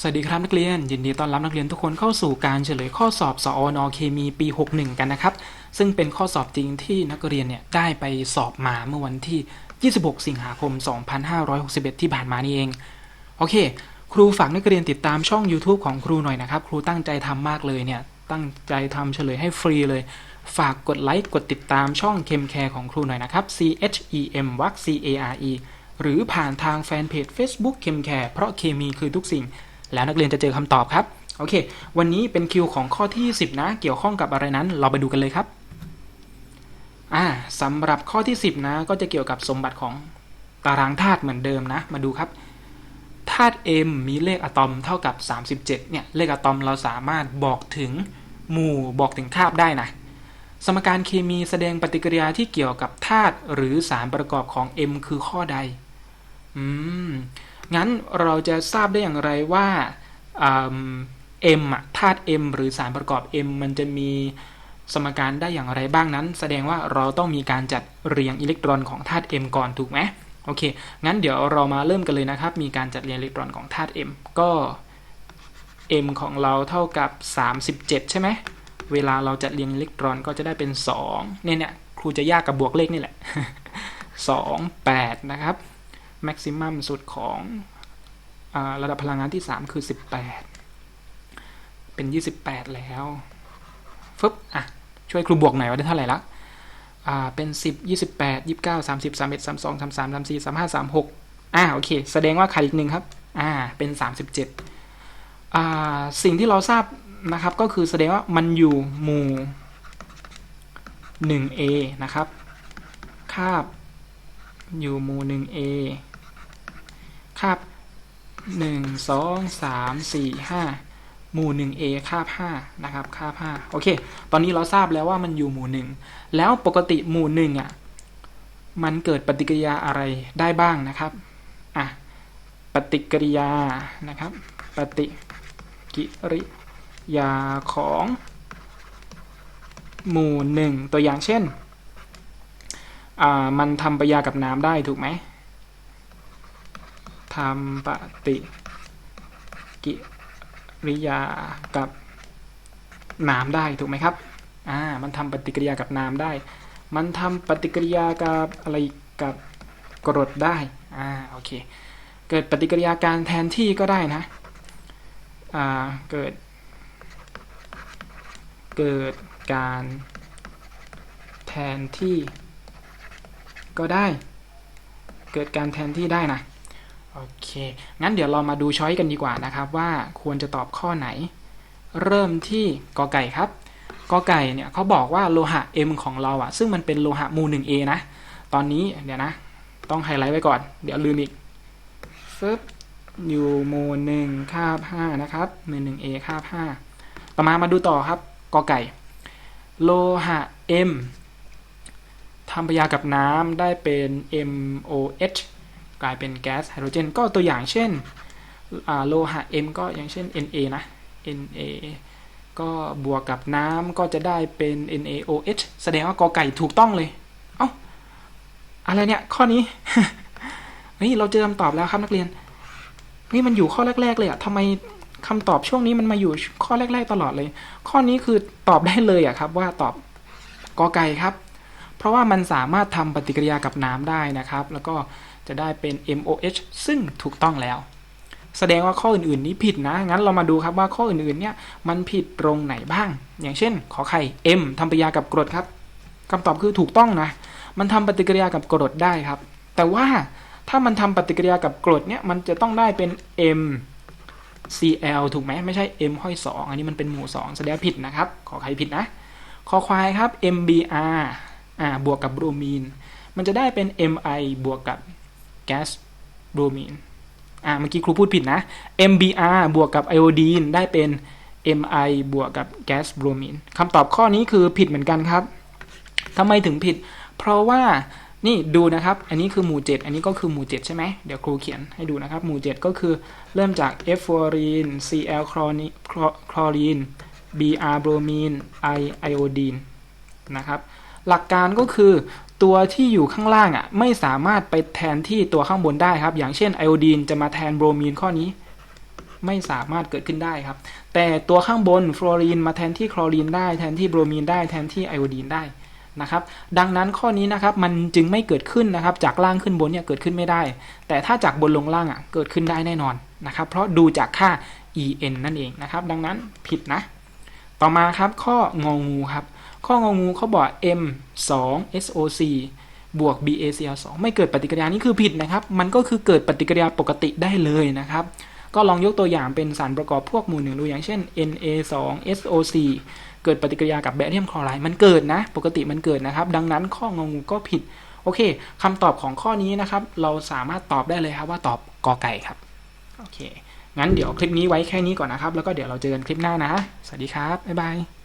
สวัสดีครับนักเรียน ยินดีต้อนรับนักเรียนทุกคนเข้าสู่การเฉลยข้อสอบสอนอเคมีปี 61 กันนะครับ ซึ่งเป็นข้อสอบจริงที่นักเรียนเนี่ยได้ไปสอบมาเมื่อวันที่ 26 สิงหาคม 2561 ที่ผ่านมานี่เอง โอเค ครูฝากนักเรียนติดตามช่อง YouTube ของครูหน่อยนะครับ ครูตั้งใจทำมากเลยเนี่ย ตั้งใจทำเฉลยให้ฟรีเลย ฝากกดไลค์กดติดตามช่องเคมแคร์ของครูหน่อยนะครับ C H E M วัก C A R E หรือผ่านทางแฟนเพจ Facebook เคมแคร์เพราะเคมีคือทุกสิ่ง แล้วนักเรียนจะเจอคำตอบครับโอเค วันนี้เป็นคิวของข้อที่ 10 นะ เกี่ยวข้องกับอะไรนั้น เราไปดูกันเลยครับอ่าสำหรับข้อที่ 10 นะ ก็จะเกี่ยวกับสมบัติของตารางธาตุเหมือนเดิมนะ มาดูครับธาตุ M มีเลขอะตอมเท่ากับ 37 เนี่ย เลขอะตอมเราสามารถบอกถึงหมู่บอกถึงคาบได้นะ สมการเคมีแสดงปฏิกิริยาที่เกี่ยวกับธาตุหรือสารประกอบของ M คือข้อใด อืม งั้นเราจะทราบได้อย่างไรว่าเอ็มธาตุ M หรือสารประกอบ M มันจะมีสมการได้อย่างไรบ้างนั้น แสดงว่าเราต้องมีการจัดเรียงอิเล็กตรอนของธาตุ M ก่อนถูกไหมโอเค งั้นเดี๋ยวเรามาเริ่มกันเลยนะครับ มีการจัดเรียงอิเล็กตรอนของธาตุ M ก็ M ของเราเท่ากับ 37 ใช่ไหม เวลาเราจัดเรียงอิเล็กตรอนก็จะได้เป็น 2 เนี่ยเนี่ยครูจะยากกับบวกเลขนี่แหละ 2 8 นะครับ แม็กซิมัมสุดของอระดับพลังงานที่ 3 คือ 18 เป็น 28 แล้วฟึบอะ ช่วยครูบวกหน่อยว่าได้เท่าไหร่ละอ่าเป็น 10 28 29 30 31 32 33 34 35 36อ่าโอเค แสดงว่าขาดอีกหนึ่งครับอ่าเป็น 37อ่าสิ่งที่เราทราบนะครับก็คือแสดงว่ามันอยู่หมู่ 1A นะครับคาบ อยู่หมู่ 1A คาบ 1 2 3 4 5 หมู่ 1A คาบ 5 นะครับ คาบ 5 โอเค ตอนนี้เราทราบแล้วว่ามันอยู่หมู่ 1 แล้วปกติหมู่ 1 อะ มันเกิดปฏิกิริยาอะไรได้บ้างนะครับ อะ ปฏิกิริยา นะครับ ปฏิกิริยาของหมู่ 1 ตัวอย่างเช่น มันทำปฏิกิริยากับน้ำได้ถูกไหมทำปฏิกิริยากับน้ำได้ถูกไหมครับ อ่า มันทำปฏิกิริยากับน้ำได้ มันทำปฏิกิริยากับอะไรกับกรดได้ อ่า โอเค เกิดปฏิกิริยาการแทนที่ก็ได้นะ อ่า เกิด เกิดการแทนที่ ก็ได้ เกิดการแทนที่ได้นะโอเค งั้นเดี๋ยวเรามาดูช้อยกันดีกว่านะครับว่าควรจะตอบข้อไหน เริ่มที่กอไก่ครับกอไก่เนี่ยเขาบอกว่าโลหะ M ของเราอะซึ่งมันเป็นโลหะมู 1A นะ ตอนนี้เดี๋ยวนะ ต้องไฮไลท์ไว้ก่อน เดี๋ยวลืมอีกฟึบอยู่มู่หนึ่งคาบ5นะครับหมู่ 1A คาบ5ต่อมามาดูต่อครับกอไก่ โลหะ M ทำปฏิกิริยากับน้ำได้เป็น MOH กลายเป็นแก๊สไฮโดรเจนก็ตัวอย่างเช่นโลหะ M ก็อย่างเช่น Na นะ Na ก็บวกกับน้ำก็จะได้เป็น NaOH แสดงว่ากอไก่ถูกต้องเลย เอ้า อะไรเนี่ย ข้อนี้ เฮ้ย เราเจอคำตอบแล้วครับนักเรียน นี่มันอยู่ข้อแรก ๆ เลยอะทำไมคำตอบช่วงนี้มันมาอยู่ข้อแรก ๆ ตลอดเลย ข้อนี้คือตอบได้เลยอะครับ ว่าตอบกอไก่ครับ ราะว่ามันสามารถทำปฏิกิริยากับน้ำได้นะครับ แล้วก็จะได้เป็น MOH ซึ่งถูกต้องแล้ว แสดงว่าข้ออื่นๆนี้ผิดนะ งั้นเรามาดูครับว่าข้ออื่นๆเนี่ยมันผิดตรงไหนบ้าง อย่างเช่น ขอไข่ M ทำปฏิกิริยากับกรดครับคำตอบคือถูกต้องนะ มันทำปฏิกิริยากับกรดได้ครับ แต่ว่าถ้ามันทำปฏิกิริยากับกรดเนี่ยมันจะต้องได้เป็น M Cl ถูกไหมไม่ใช่ M ห้อย2อันนี้มันเป็นหมู่ 2 แสดงผิดนะครับ ขอไข่ผิดนะ คอควายครับ MBr อ่าบวกกับโบรมีน มันจะได้เป็น Mi บวกกับแก๊สโบรมีนอ่าเมื่อกี้ครูพูดผิดนะ MBr บวกกับไอโอดีนได้เป็น Mi บวกกับแก๊สโบรมีนคำตอบข้อนี้คือผิดเหมือนกันครับทำไมถึงผิด เพราะว่านี่ดูนะครับ อันนี้คือหมู่ 7 อันนี้ก็คือหมู่ 7 ใช่ไหม เดี๋ยวครูเขียนให้ดูนะครับ หมู่ 7 ก็คือเริ่มจาก F ฟอรีน Cl คลอรีนคลอรีน Br โบรมีน I ไอโอดีนนะครับ หลักการก็คือตัวที่อยู่ข้างล่างอะไม่สามารถไปแทนที่ตัวข้างบนได้ครับ อย่างเช่นไอโอดีนจะมาแทนโบรมีนข้อนี้ ไม่สามารถเกิดขึ้นได้ครับ แต่ตัวข้างบนฟลูออรีนมาแทนที่คลอรีนได้แทนที่โบรมีนได้แทนที่ไอโอดีนได้นะครับดังนั้นข้อนี้นะครับมันจึงไม่เกิดขึ้นนะครับ จากล่างขึ้นบนเนี่ยเกิดขึ้นไม่ได้ แต่ถ้าจากบนลงล่างอะเกิดขึ้นได้แน่นอนนะครับเพราะดูจากค่า en นั่นเองนะครับ ดังนั้นผิดนะ ต่อมาครับข้ององูครับ ข้ององูเขาบอก m 2 soc บวก BaCl2 ไม่เกิดปฏิกิริยานี้คือผิดนะครับ มันก็คือเกิดปฏิกิริยาปกติได้เลยนะครับ ก็ลองยกตัวอย่างเป็นสารประกอบพวกหมู่หนึ่งดูอย่างเช่น Na2SOC เกิดปฏิกิริยากับแบรียมคลอไรด์มันเกิดนะ ปกติมันเกิดนะครับ ดังนั้นข้ององูก็ผิด โอเคคำตอบของข้อนี้นะครับ เราสามารถตอบได้เลยครับว่าตอบกอไก่ครับ โอเค งั้นเดี๋ยวคลิปนี้ไว้แค่นี้ก่อนนะครับ แล้วก็เดี๋ยวเราเจอกันคลิปหน้านะ สวัสดีครับ บ๊ายบาย